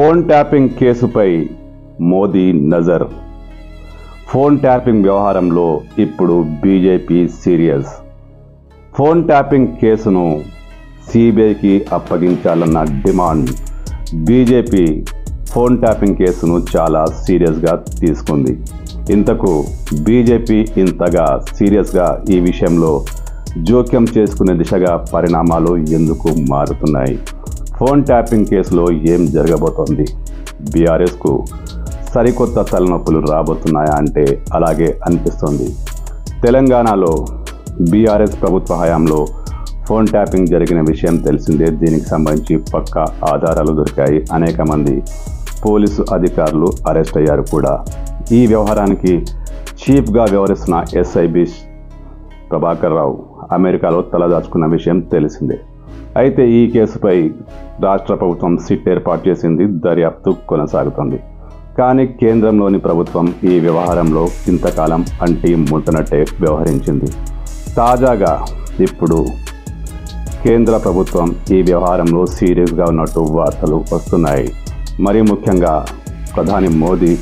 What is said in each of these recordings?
Phone tapping కేసుపై మోదీ నజర్. Phone tapping వ్యవహారంలో ఇప్పుడు బీజేపీ సీరియస్. ఫోన్ ట్యాపింగ్ కేసును సిబిఐకి అప్పగించాలన్న డిమాండ్ బీజేపీ ఫోన్ ట్యాపింగ్ కేసును చాలా సీరియస్గా తీసుకుంది. ఇంతకు బీజేపీ ఇంతగా సీరియస్గా ఈ విషయంలో జోక్యం చేసుకునే దిశగా పరిణామాలు ఎందుకు మారుతున్నాయి? ఫోన్ ట్యాపింగ్ కేసులో ఏం జరగబోతోంది? బీఆర్ఎస్కు సరికొత్త తలనొప్పులు రాబోతున్నాయా అంటే అలాగే అనిపిస్తోంది. తెలంగాణలో బీఆర్ఎస్ ప్రభుత్వ హయాంలో ఫోన్ ట్యాపింగ్ జరిగిన విషయం తెలిసిందే. దీనికి సంబంధించి పక్కా ఆధారాలు దొరికాయి. అనేక మంది పోలీసు అధికారులు అరెస్ట్ అయ్యారు కూడా. ఈ వ్యవహారానికి చీఫ్గా వ్యవహరిస్తున్న ఎస్ఐబి ప్రభాకర్ రావు అమెరికాలో తలదాచుకున్న విషయం తెలిసిందే. అయితే ఈ కేసుపై రాష్ట్ర ప్రభుత్వం సిట్ ఏర్పాటు చేసింది దర్యాప్తు కొనసాగుతోంది. కానీ కేంద్రంలోని ప్రభుత్వం ఈ వ్యవహారంలో ఇంతకాలం అంటి ముంటనట్టే వ్యవహరించింది. తాజాగా ఇప్పుడు కేంద్ర ప్రభుత్వం ఈ వ్యవహారంలో సీరియస్గా ఉన్నట్టు వార్తలు వస్తున్నాయి. మరీ ముఖ్యంగా ప్రధాని మోదీ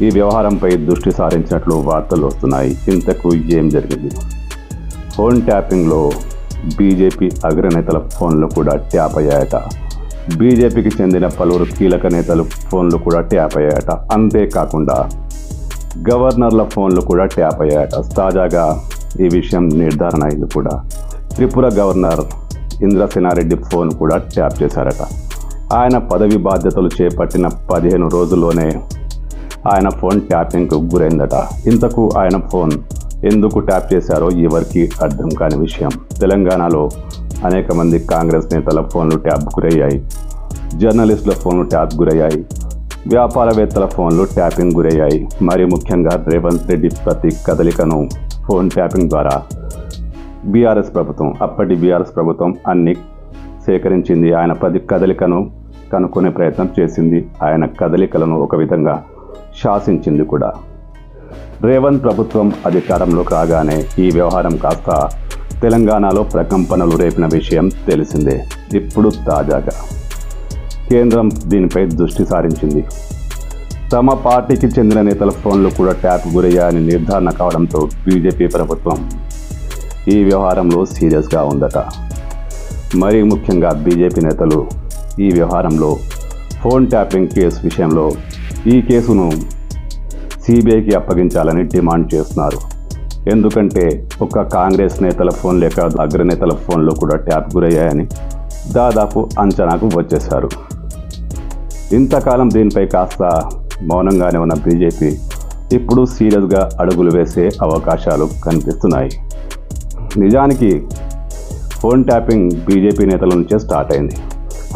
ఈ వ్యవహారంపై దృష్టి సారించినట్లు వార్తలు వస్తున్నాయి. ఇంతకు ఏం జరిగింది? ఫోన్ ట్యాపింగ్లో బీజేపీ అగ్రనేతల ఫోన్లు కూడా ట్యాప్ అయ్యాయట. బీజేపీకి చెందిన పలువురు కీలక నేతలు ఫోన్లు కూడా ట్యాప్ అయ్యాయట. అంతేకాకుండా గవర్నర్ల ఫోన్లు కూడా ట్యాప్ అయ్యాయట. తాజాగా ఈ విషయం నిర్ధారణ అయింది కూడా. త్రిపుర గవర్నర్ ఇంద్రసేనారెడ్డి ఫోన్ కూడా ట్యాప్ చేశారట. ఆయన పదవి బాధ్యతలు చేపట్టిన పదిహేను రోజుల్లోనే ఆయన ఫోన్ ట్యాపింగ్కు గురైందట. ఇంతకు ఆయన ఫోన్ ఎందుకు ట్యాప్ చేశారో ఎవరికి అర్థం కాని విషయం. తెలంగాణలో అనేక మంది కాంగ్రెస్ నేతల ఫోన్లు ట్యాప్ గురయ్యాయి. జర్నలిస్టుల ఫోన్లు ట్యాప్ గురయ్యాయి. వ్యాపారవేత్తల ఫోన్లు ట్యాపింగ్ గురయ్యాయి. మరి ముఖ్యంగా రేవంత్ రెడ్డి ప్రతి కదలికను ఫోన్ ట్యాపింగ్ ద్వారా. బీఆర్ఎస్ ప్రభుత్వం అప్పటి బీఆర్ఎస్ ప్రభుత్వం అన్ని సేకరించింది. ఆయన ప్రతి కదలికను కనుక్కునే ప్రయత్నం చేసింది. ఆయన కదలికలను ఒక విధంగా శాసించింది కూడా. రేవంత్ ప్రభుత్వం అధికారంలోకి రాగానే ఈ వ్యవహారం కాస్త తెలంగాణలో ప్రకంపనలు రేపిన విషయం తెలిసిందే. ఇప్పుడు తాజాగా. కేంద్రం దీనిపై దృష్టి సారించింది. తమ పార్టీకి చెందిన నేతల ఫోన్లు కూడా ట్యాప్ గురయ్యాయని నిర్ధారణ కావడంతో బీజేపీ ప్రభుత్వం ఈ వ్యవహారంలో సీరియస్గా ఉందట. మరీ ముఖ్యంగా బీజేపీ నేతలు ఈ వ్యవహారంలో ఫోన్ ట్యాపింగ్ కేసు విషయంలో ఈ కేసును సిబిఐకి అప్పగించాలని డిమాండ్ చేస్తున్నారు. ఎందుకంటే ఒక కాంగ్రెస్ నేతల ఫోన్ లేక అగ్రనేతల ఫోన్లో కూడా ట్యాప్ గురయ్యాయని దాదాపు అంచనాకు వచ్చేశారు. ఇంతకాలం దీనిపై కాస్త మౌనంగానే ఉన్న బీజేపీ ఇప్పుడు సీరియస్గా అడుగులు వేసే అవకాశాలు కనిపిస్తున్నాయి. నిజానికి ఫోన్ ట్యాపింగ్ బీజేపీ నేతల నుంచే స్టార్ట్ అయింది.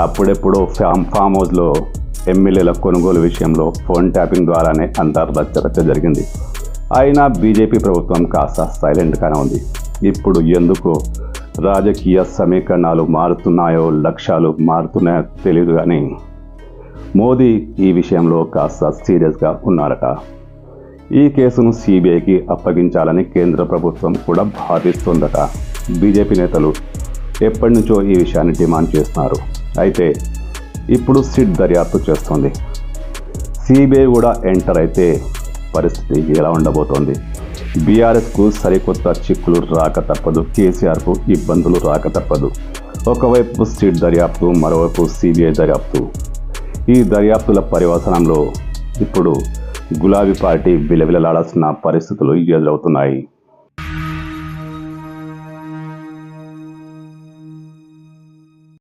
అప్పుడెప్పుడో ఫామ్ ఫామ్ హౌస్లో ఎమ్మెల్యేల కొనుగోలు విషయంలో ఫోన్ ట్యాపింగ్ ద్వారానే అంతర్దచ్చ రచ్చ జరిగింది. అయినా బీజేపీ ప్రభుత్వం కాస్త సైలెంట్గానే ఉంది. ఇప్పుడు ఎందుకు రాజకీయ సమీకరణాలు మారుతున్నాయో లక్ష్యాలు మారుతున్నాయో తెలియదు కానీ మోదీ ఈ విషయంలో కాస్త సీరియస్గా ఉన్నారట. ఈ కేసును సిబిఐకి అప్పగించాలని కేంద్ర ప్రభుత్వం కూడా భావిస్తోందట. బీజేపీ నేతలు ఎప్పటి నుంచో ఈ విషయాన్ని డిమాండ్ చేస్తున్నారు. అయితే ఇప్పుడు సిట్ దర్యాప్తు చేస్తోంది. సిబిఐ కూడా ఎంటర్ అయితే పరిస్థితి ఎలా ఉండబోతోంది. బీఆర్ఎస్కు సరికొత్త చిక్కులు రాక తప్పదు. కేసీఆర్కు ఇబ్బందులు రాక తప్పదు. ఒకవైపు సిట్ దర్యాప్తు మరోవైపు సిబిఐ దర్యాప్తు. ఈ దర్యాప్తుల పరివసనంలో ఇప్పుడు గులాబీ పార్టీ విలవిలలాడాల్సిన పరిస్థితులు ఎదురవుతున్నాయి.